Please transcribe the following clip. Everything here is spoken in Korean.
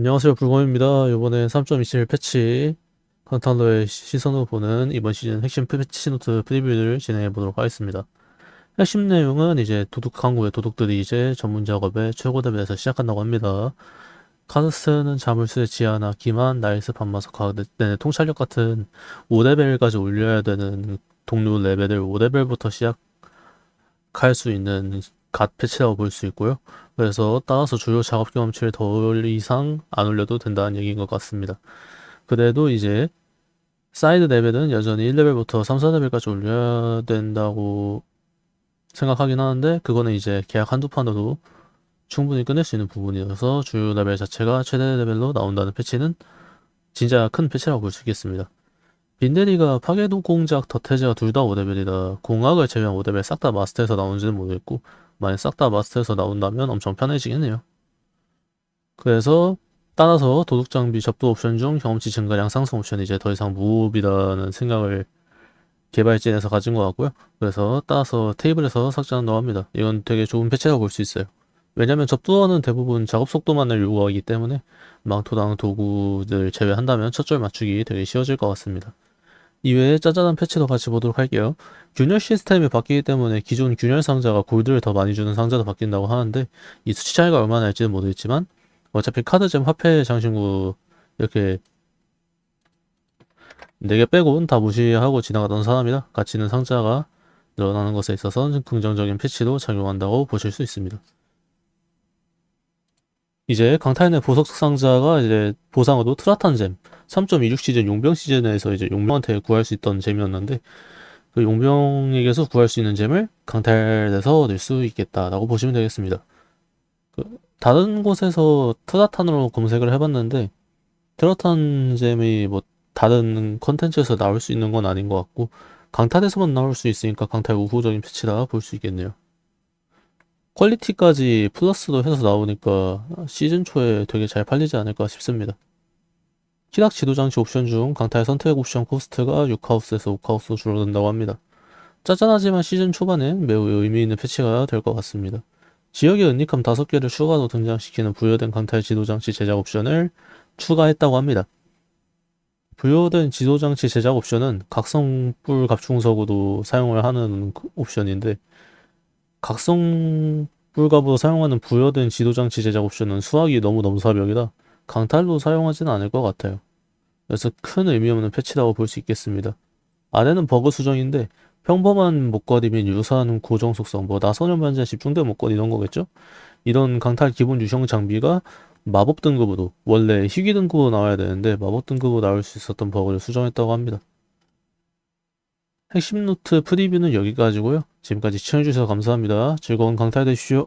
안녕하세요 불곰입니다. 이번에 3.27 패치 컨탈러의 시선으로 보는 이번 시즌 핵심 패치 노트 프리뷰를 진행해 보도록 하겠습니다. 핵심 내용은 이제 도둑 강국의 도둑들이 이제 전문 작업에 최고 레벨에서 시작한다고 합니다. 카드스는 자물쇠 지하나 기만, 나이스 반마석 카드, 네, 통찰력 같은 5레벨까지 올려야 되는 동료 레벨을 5레벨부터 시작할 수 있는 갓 패치라고 볼 수 있고요. 그래서 따라서 주요 작업 경험치를 더 이상 안 올려도 된다는 얘기인 것 같습니다. 그래도 이제 사이드 레벨은 여전히 1레벨부터 3, 4레벨까지 올려야 된다고 생각하긴 하는데 그거는 이제 계약 한두 판으로 충분히 끝낼 수 있는 부분이어서 주요 레벨 자체가 최대 레벨로 나온다는 패치는 진짜 큰 패치라고 볼 수 있겠습니다. 빈데리가 파괴도 공작 덧해제가 둘 다 5레벨이다. 공학을 제외한 5레벨 싹 다 마스터에서 나오는지는 모르겠고 만약 싹 다 마스터에서 나온다면 엄청 편해지겠네요. 그래서 따라서 도둑 장비 접도 옵션 중 경험치 증가량 상승 옵션이 이제 더 이상 무흡이라는 생각을 개발진에서 가진 것 같고요. 그래서 따라서 테이블에서 삭제한다고 합니다. 이건 되게 좋은 패치라고 볼 수 있어요. 왜냐면 접두어는 대부분 작업 속도만을 요구하기 때문에 망토당 도구들 제외한다면 첫 줄 맞추기 되게 쉬워질 것 같습니다. 이외에 짜잘한 패치도 같이 보도록 할게요. 균열 시스템이 바뀌기 때문에 기존 균열 상자가 골드를 더 많이 주는 상자도 바뀐다고 하는데 이 수치 차이가 얼마나 날지는 모르겠지만 어차피 카드잼 화폐 장신구 이렇게 4개 빼고는 다 무시하고 지나가던 사람이라 가치 있는 상자가 늘어나는 것에 있어서 긍정적인 패치도 작용한다고 보실 수 있습니다. 이제 강타인의 보석 상자가 이제 보상으로 트라탄 잼 3.26 시즌 용병 시즌에서 이제 용병한테 구할 수 있던 잼이었는데 그 용병에게서 구할 수 있는 잼을 강탈에서 얻을 수 있겠다라고 보시면 되겠습니다. 그 다른 곳에서 트라탄으로 검색을 해봤는데 트라탄 잼이 뭐 다른 컨텐츠에서 나올 수 있는 건 아닌 것 같고 강탈에서만 나올 수 있으니까 강탈 우호적인 패치라 볼 수 있겠네요. 퀄리티까지 플러스로 해서 나오니까 시즌 초에 되게 잘 팔리지 않을까 싶습니다. 키락 지도 장치 옵션 중 강타의 선택 옵션 코스트가 6하우스에서 5하우스로 줄어든다고 합니다. 짜잔하지만 시즌 초반엔 매우 의미 있는 패치가 될 것 같습니다. 지역의 은닉함 5개를 추가로 등장시키는 부여된 강타의 지도 장치 제작 옵션을 추가했다고 합니다. 부여된 지도 장치 제작 옵션은 각성뿔 갑충석으로 사용을 하는 그 옵션인데 각성 뿔 갑으로 사용하는 부여된 지도장치 제작 옵션은 수학이 너무 넘사벽이라 강탈로 사용하지는 않을 것 같아요. 그래서 큰 의미 없는 패치라고 볼 수 있겠습니다. 아래는 버그 수정인데 평범한 목걸이 및 유사한 고정 속성, 뭐 나선형 반지에 집중된 목걸이 이런 거겠죠? 이런 강탈 기본 유형 장비가 마법 등급으로 원래 희귀 등급으로 나와야 되는데 마법 등급으로 나올 수 있었던 버그를 수정했다고 합니다. 핵심 노트 프리뷰는 여기까지고요. 지금까지 시청해주셔서 감사합니다. 즐거운 강탈 되십시오.